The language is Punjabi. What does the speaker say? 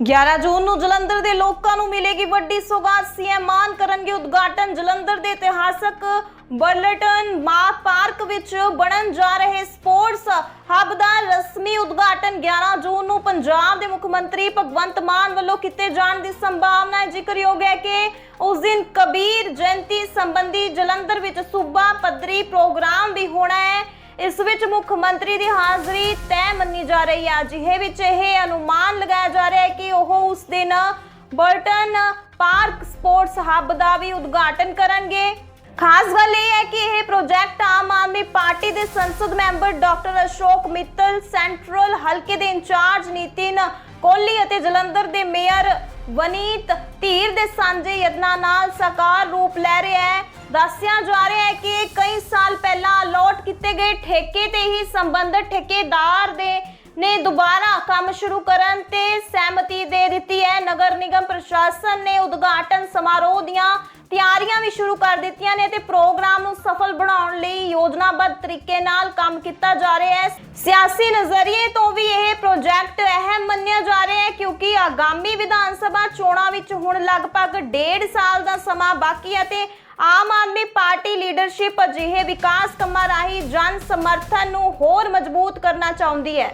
11 ਜੂਨ ਨੂੰ ਜਲੰਧਰ ਦੇ ਲੋਕਾਂ ਨੂੰ ਮਿਲੇਗੀ ਵੱਡੀ ਸੌਗਾਤ। ਸੀਐਮ ਮਾਨ ਕਰਨਗੇ ਉਦਘਾਟਨ। ਜਲੰਧਰ ਦੇ ਇਤਿਹਾਸਕ ਬਰਲਟਨ ਮਾ ਪਾਰਕ ਵਿੱਚ ਬਣਨ ਜਾ ਰਹੇ ਸਪੋਰਟਸ ਹੱਬ ਦਾ ਰਸਮੀ ਉਦਘਾਟਨ। 11 ਜੂਨ ਨੂੰ ਪੰਜਾਬ ਦੇ ਮੁੱਖ ਮੰਤਰੀ ਭਗਵੰਤ ਮਾਨ ਵੱਲੋਂ ਕੀਤੇ ਜਾਣ ਦੀ ਸੰਭਾਵਨਾ ਹੈ। ਜ਼ਿਕਰਯੋਗ ਹੈ ਕਿ ਉਸ ਦਿਨ ਕਬੀਰ ਜਯੰਤੀ ਸੰਬੰਧੀ ਜਲੰਧਰ ਵਿੱਚ ਸੂਬਾ ਪੱਧਰੀ ਪ੍ਰੋਗਰਾਮ ਵੀ ਹੋਣਾ ਹੈ। ਇਸ ਵਿੱਚ ਮੁੱਖ ਮੰਤਰੀ ਦੀ ਹਾਜ਼ਰੀ ਤੈਅ ਮੰਨੀ ਜਾ ਰਹੀ ਹੈ। ਅਜਿਹੇ ਵਿੱਚ ਇਹ ਅਨੁਮਾਨ ਲਗਾਇਆ ਜਾ ਰਿਹਾ ਹੈ ਕਿ ਉਸ ਦਿਨ ਬਰਟਨ ਪਾਰਕ ਸਪੋਰਟਸ ਹੱਬ ਦਾ ਵੀ ਉਦਘਾਟਨ ਕਰਨਗੇ। ਖਾਸ ਗੱਲ ਇਹ ਹੈ ਕਿ ਇਹ ਪ੍ਰੋਜੈਕਟ ਆਮ ਆਦਮੀ ਪਾਰਟੀ ਦੇ ਸੰਸਦ member doctor Ashok Mittal, central ਹਲਕੇ ਦੇ ਇੰਚਾਰਜ ਨਿਤਿਨ ਕੋਹਲੀ ਅਤੇ ਜਲੰਧਰ ਦੇ ਮੇਅਰ ਵਨੀਤ ਧੀਰ ਦੇ ਸਾਂਝੇ ਯਤਨਾਂ ਨਾਲ ਸਾਕਾਰ ਰੂਪ ਲੈ ਰਿਹਾ ਹੈ। ਦੱਸਿਆ ਜਾ ਰਿਹਾ ਹੈ ਕਿ ਕਈ ਸਾਲ ਪਹਿਲਾਂ ਅਲੋਟ ਕੀਤੇ ਗਏ ਠੇਕੇ ਤੇ ਹੀ ਸੰਬੰਧਿਤ ਠੇਕੇਦਾਰ ਦੇ ਨੇ ਦੁਬਾਰਾ ਕੰਮ ਸ਼ੁਰੂ ਕਰਨ ਤੇ ਸਹਿਮਤੀ ਪ੍ਰਸ਼ਾਸਨ ਨੇ ਉਦਘਾਟਨ ਸਮਾਰੋਹ ਦੀਆਂ ਤਿਆਰੀਆਂ ਵੀ ਸ਼ੁਰੂ ਕਰ ਦਿੱਤੀਆਂ ਨੇ ਤੇ ਪ੍ਰੋਗਰਾਮ ਨੂੰ ਸਫਲ ਬਣਾਉਣ ਲਈ ਯੋਜਨਾਬੱਧ ਤਰੀਕੇ ਨਾਲ ਕੰਮ ਕੀਤਾ ਜਾ ਰਿਹਾ ਹੈ। ਸਿਆਸੀ ਨਜ਼ਰੀਏ ਤੋਂ ਵੀ ਇਹ ਪ੍ਰੋਜੈਕਟ ਅਹਿਮ ਮੰਨਿਆ ਜਾ ਰਿਹਾ ਹੈ ਕਿਉਂਕਿ ਆਗਾਮੀ ਵਿਧਾਨ ਸਭਾ ਚੋਣਾਂ ਵਿੱਚ ਹੁਣ ਲਗਭਗ ਡੇਢ ਸਾਲ ਦਾ ਸਮਾਂ ਬਾਕੀ ਹੈ ਤੇ ਆਮ ਆਦਮੀ ਪਾਰਟੀ ਲੀਡਰਸ਼ਿਪ ਅਜਿਹੇ ਵਿਕਾਸ ਕੰਮਾਂ ਰਾਹੀਂ ਜਨ ਸਮਰਥਨ ਨੂੰ ਹੋਰ ਮਜ਼ਬੂਤ ਕਰਨਾ ਚਾਹੁੰਦੀ ਹੈ।